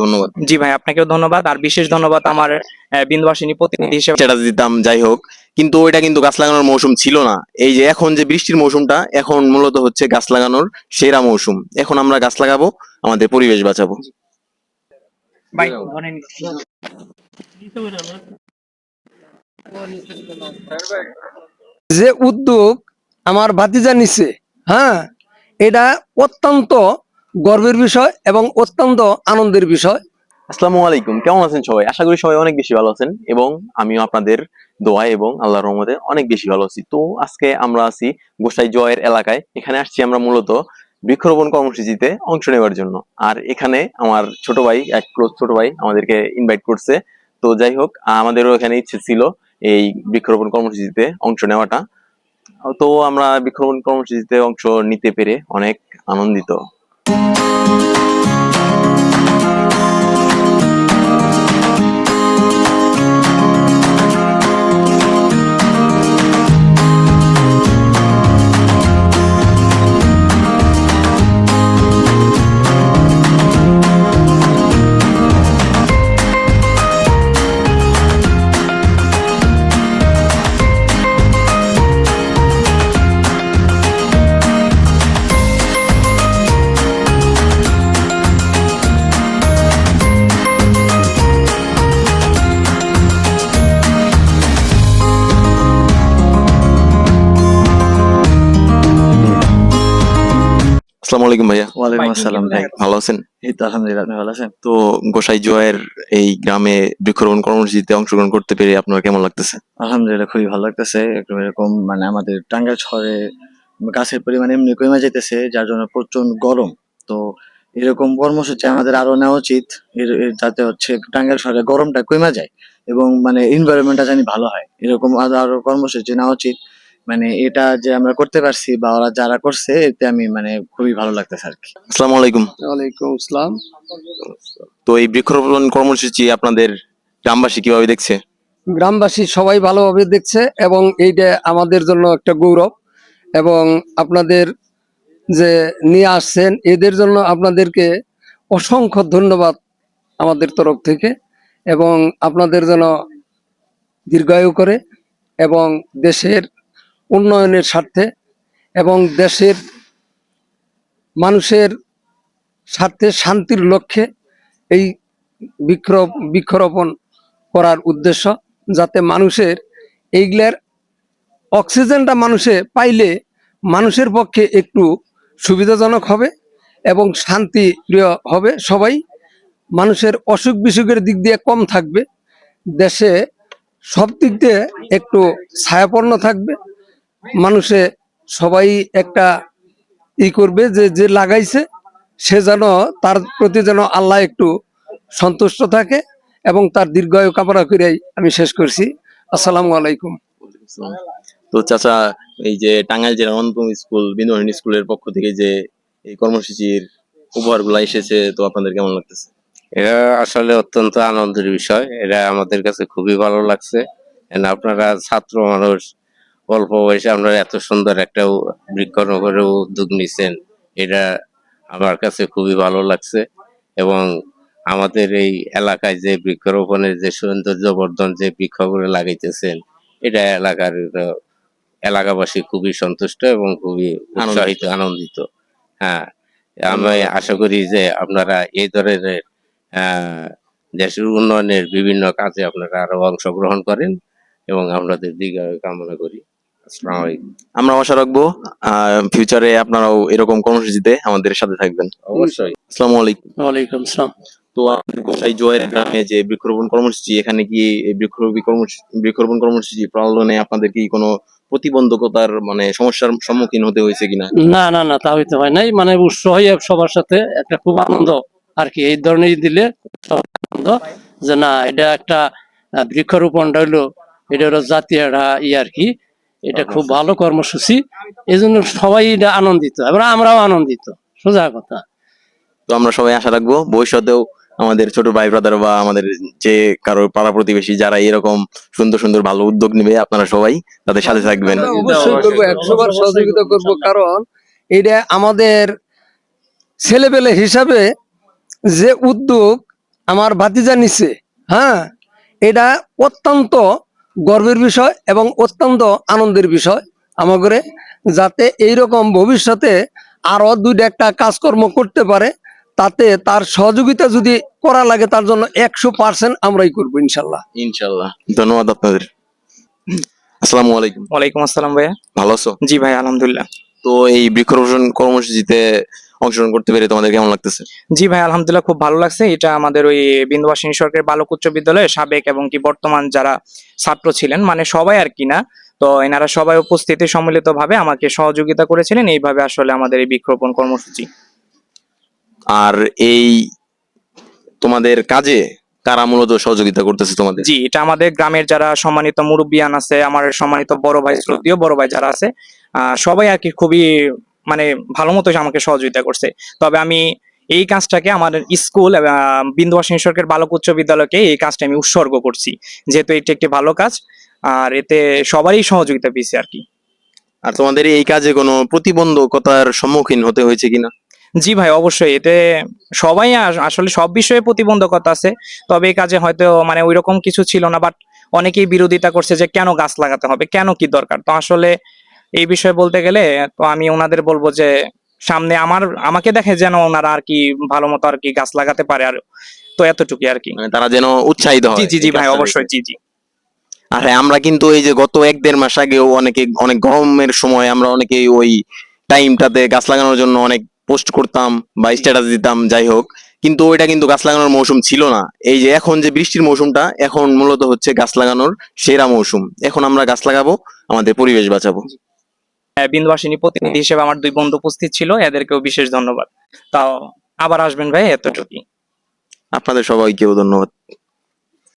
ধন্যবাদ। জি ভাই আপনাকেও ধন্যবাদ। আর বিশেষ ধন্যবাদ আমার বিন্দুবাসিনী প্রতিনিধি হিসেবে। সেটা দিতাম যাই হোক কিন্তু ওইটা কিন্তু গাছ লাগানোর মৌসুম ছিল না। এই যে এখন যে বৃষ্টির মৌসুমটা এখন মূলত হচ্ছে গাছ লাগানোর সেরা মৌসুম। এখন আমরা গাছ লাগাবো আমাদের পরিবেশ বাঁচাবো। ভাই যে উদ্যোগ আমার ভাতিজা নিছে হ্যাঁ এটা অত্যন্ত গর্বের বিষয় এবং অত্যন্ত আনন্দের বিষয়। আসসালামু আলাইকুম। কেমন আছেন সবাই? আশা করি সবাই অনেক বেশি ভালো আছেন এবং আমিও আপনাদের দোয়া এবং আল্লাহর রহমতে অনেক বেশি ভালো আছি। তো আজকে আমরা আছি গোসাই জয়ের এলাকায়। এখানে আসছি আমরা মূলত বৃক্ষরোপণ কর্মসূচিতে অংশ নেওয়ার জন্য। আর এখানে আমার ছোট ভাই, এক ক্লোজ ছোট ভাই আমাদেরকে ইনভাইট করছে। তো যাই হোক, আমাদেরও এখানে ইচ্ছে ছিল এই বৃক্ষরোপণ কর্মসূচিতে অংশ নেওয়াটা। তো আমরা বৃক্ষরোপণ কর্মসূচিতে অংশ নিতে পেরে অনেক আনন্দিত। আসসালামু আলাইকুম ভাইয়া। ওয়ালাইকুম আসসালাম ভাই। ভালো আছেন? এই তো আলহামদুলিল্লাহ আপনি ভালো আছেন? তো গোসাই জয়ের এই গ্রামে বৃক্ষরোপণ কর্মসূচিতে অংশগ্রহণ করতে পেরে আপনার কেমন লাগতেছে? আলহামদুলিল্লাহ খুবই ভালো লাগতেছে। একটু এরকম মানে আমাদের টাঙ্গাইল শহরে গাছের পরিমাণ এমনি কমে যাইতেছে যার জন্য প্রচণ্ড গরম। তো এরকম কর্মসূচি আমাদের আরও নেওয়া উচিত। যাতে হচ্ছে টাঙ্গাইল শহরে গরমটা কমে যায় এবং মানে এনভায়রনমেন্টটা জানি ভালো হয়। এরকম আরও আরও কর্মসূচি নেওয়া উচিত। মানে এটা যে আমরা করতে পারছি বা ওরা যারা করছে এতে আমি মানে খুবই ভালো লাগতেছে আর কি। আসসালামু আলাইকুম। ওয়ালাইকুম আসসালাম। তো এই বৃক্ষরোপণ কর্মসূচি আপনাদের গ্রামবাসী কীভাবে দেখছে? গ্রামবাসী সবাই ভালোভাবে দেখছে এবং এইটা আমাদের জন্য একটা গৌরব এবং আপনাদের যে নিয়ে আসছেন এদের জন্য আপনাদেরকে অসংখ্য ধন্যবাদ আমাদের তরফ থেকে এবং আপনাদের যেন দীর্ঘায়ু করে এবং দেশের উন্নয়নের স্বার্থে এবং দেশের মানুষের স্বার্থে শান্তির লক্ষ্যে এই বৃক্ষ বৃক্ষরোপণ করার উদ্দেশ্য, যাতে মানুষের এইগুলার অক্সিজেনটা মানুষে পাইলে মানুষের পক্ষে একটু সুবিধাজনক হবে এবং শান্তি প্রিয় হবে। সবাই মানুষের অসুখ বিসুখের দিক দিয়ে কম থাকবে। দেশে সব দিক দিয়ে একটু ছায়াপন্ন থাকবে। মানুষে সবাই একটা ই করবে যে যে লাগাইছে সে যেন তার প্রতি যেন আল্লাহ একটু সন্তুষ্ট থাকে এবং তার দীর্ঘায়ু কামনা করেই আমি শেষ করছি। আসসালামু আলাইকুম। তো চাচা এই যে টাঙ্গাইল জেলার অন্যতম স্কুল বিন্দুহারিণী স্কুলের পক্ষ থেকে যে এই কর্মসূচির উপহারগুলো এসেছে তো আপনাদের কেমন লাগতেছে? এটা আসলে অত্যন্ত আনন্দের বিষয়। এটা আমাদের কাছে খুবই ভালো লাগছে। আপনারা ছাত্র মানুষ অল্প বয়সে আপনারা এত সুন্দর একটা বৃক্ষরোপণের উদ্যোগ নিছেন এটা আমার কাছে খুবই ভালো লাগছে। এবং আমাদের এই এলাকায় যে বৃক্ষরোপণের যে সৌন্দর্য বর্ধন যে বৃক্ষগুলো লাগাইতেছেন এটা এলাকার এলাকাবাসী খুবই সন্তুষ্ট এবং খুবই উৎসাহিত আনন্দিত। হ্যাঁ আমি আশা করি যে আপনারা এই ধরনের আহ, দেশের উন্নয়নের বিভিন্ন কাজে আপনারা আরও অংশগ্রহণ করেন এবং আপনাদের দিকে কামনা করি। আমরা আশা রাখব ফিউচারে আপনারাও এরকম কর্মসূচিতে আমাদের সাথে থাকবেন। অবশ্যই। আসসালামু আলাইকুম। ওয়ালাইকুম আসসালাম। তো আমাদের গোসাই জয়ের গ্রামে যে বৃক্ষরোপণ কর্মসূচি এখানে কি বৃক্ষরোপী কর্মসূচি বৃক্ষরোপণ কর্মসূচি পালনে আপনাদের কি কোনো প্রতিবন্ধকতার মানে সমস্যার সম্মুখীন হতে হয়েছে কিনা? না না না তা হইতে হয় নাই। মানে উৎস হয়ে সবার সাথে একটা খুব আনন্দ আর কি। এই ধরনের দিলে আনন্দ যে না এটা একটা আহ, বৃক্ষরোপণটা হলো এটা হলো জাতীয় একটা ই আর কি। এটা খুব ভালো কর্মসূচি। এই জন্য সবাই এটা আনন্দিত এবার আমরাও আনন্দিত। সোজা কথা। তো আমরা সবাই আশা রাখব ভবিষ্যতেও আমাদের ছোট ভাই ব্রাদার বা আমাদের যে কারও পাড়া প্রতিবেশী যারা এরকম সুন্দর সুন্দর ভালো উদ্যোগ নেবে আপনারা সবাই তাদের সাথে থাকবেন। আমরা অবশ্যই করব একশো বার সহযোগিতা করব কারণ এটা আমাদের ছেলেপেলে হিসাবে যে উদ্যোগ আমার ভাতিজা নিচ্ছে হ্যাঁ এটা অত্যন্ত গর্বের বিষয় এবং অত্যন্ত আনন্দের বিষয় আমাদের যাতে এইরকম ভবিষ্যতে আরও দুইটা একটা কাজকর্ম করতে পারে তাতে তার সহযোগিতা যদি করা লাগে তার জন্য একশো পার্সেন্ট আমরাই করব ইনশাল্লাহ। ইনশাল্লাহ। ধন্যবাদ আপনাদের। আসসালামু আলাইকুম। ওয়ালাইকুম আসসালাম ভাইয়া। ভালো আছো? জি ভাই আলহামদুলিল্লাহ। তো এই বৃক্ষরোপণ কর্মসূচিতে অংশগ্রহণ করতে পেরে তোমাদের কেমন লাগতেছে? জি ভাই আলহামদুলিল্লাহ খুব ভালো লাগছে। এটা আমাদের ওই বিন্দুবাসিনী সরকারি বালক উচ্চ বিদ্যালয়ে সাবেক এবং কি বর্তমান যারা ছাত্র ছিলেন মানে সবাই আর কি না তো এনারা সবাই উপস্থিতি সম্মিলিত ভাবে আমাকে সহযোগিতা করেছিলেন। এইভাবে আসলে আমাদের এই বৃক্ষরোপণ কর্মসূচি। আর এই তোমাদের কাজে কারা মূলত সহযোগিতা করতেছে তোমাদের? জি এটা আমাদের গ্রামের যারা সম্মানিত মুরব্বিয়ান আছে আমার সম্মানিত বড় ভাই শ্রদ্ধীয় বড় ভাই যারা আছে আহ, সবাই আর কি খুবই মানে ভালো মতো আমাকে সহযোগিতা করছে। তবে আমি এই কাজটাকে আমার স্কুল বিন্দুবাসিনী সরকার বালক উচ্চ বিদ্যালয়কে এই কাজটা আমি উৎসর্গ করছি। যেহেতু এটি একটি ভালো কাজ আর এতে সবারই সহযোগিতা পেয়েছে আর কি। আর তোমাদের এই কাজে কোনো প্রতিবন্ধকতার সম্মুখীন হতে হয়েছে কিনা? জি ভাই অবশ্যই। এতে সবাই আস- আসলে সব বিষয়ে প্রতিবন্ধকতা আছে। তবে এই কাজে হয়তো মানে ওইরকম কিছু ছিল না বাট অনেকেই বিরোধিতা করছে যে কেন গাছ লাগাতে হবে কেন কি দরকার? তো আসলে এই বিষয়ে বলতে গেলে তো আমি ওনাদের বলব যে সামনে আমার আমাকে দেখে যেন ওনারা আর কি ভালো মতো আর কি গাছ লাগাতে পারে আর তো এতটুকু আর কি। মানে তারা যেন উৎসাহিত হয় জি জি জি ভাই অবশ্যই জি জি। আর হ্যাঁ আমরা কিন্তু এই যে গত এক দেড় মাস আগেও অনেকে অনেক গরমের সময় আমরা অনেকে ওই টাইমটাতে গাছ লাগানোর জন্য অনেক পোস্ট করতাম বা স্ট্যাটাস দিতাম যাই হোক। কিন্তু ওইটা কিন্তু গাছ লাগানোর মৌসুম ছিল না। এই যে এখন যে বৃষ্টির মৌসুমটা এখন মূলত হচ্ছে গাছ লাগানোর সেরা মৌসুম। এখন আমরা গাছ লাগাবো আমাদের পরিবেশ বাঁচাবো। বিন্দুবাসিনী প্রতিনিধি হিসেবে আমার দুই বন্ধু উপস্থিত ছিল এদেরকেও বিশেষ ধন্যবাদ। তাও আবার আসবেন ভাই এতটুকুই। আপনাদের সবাইকেও ধন্যবাদ।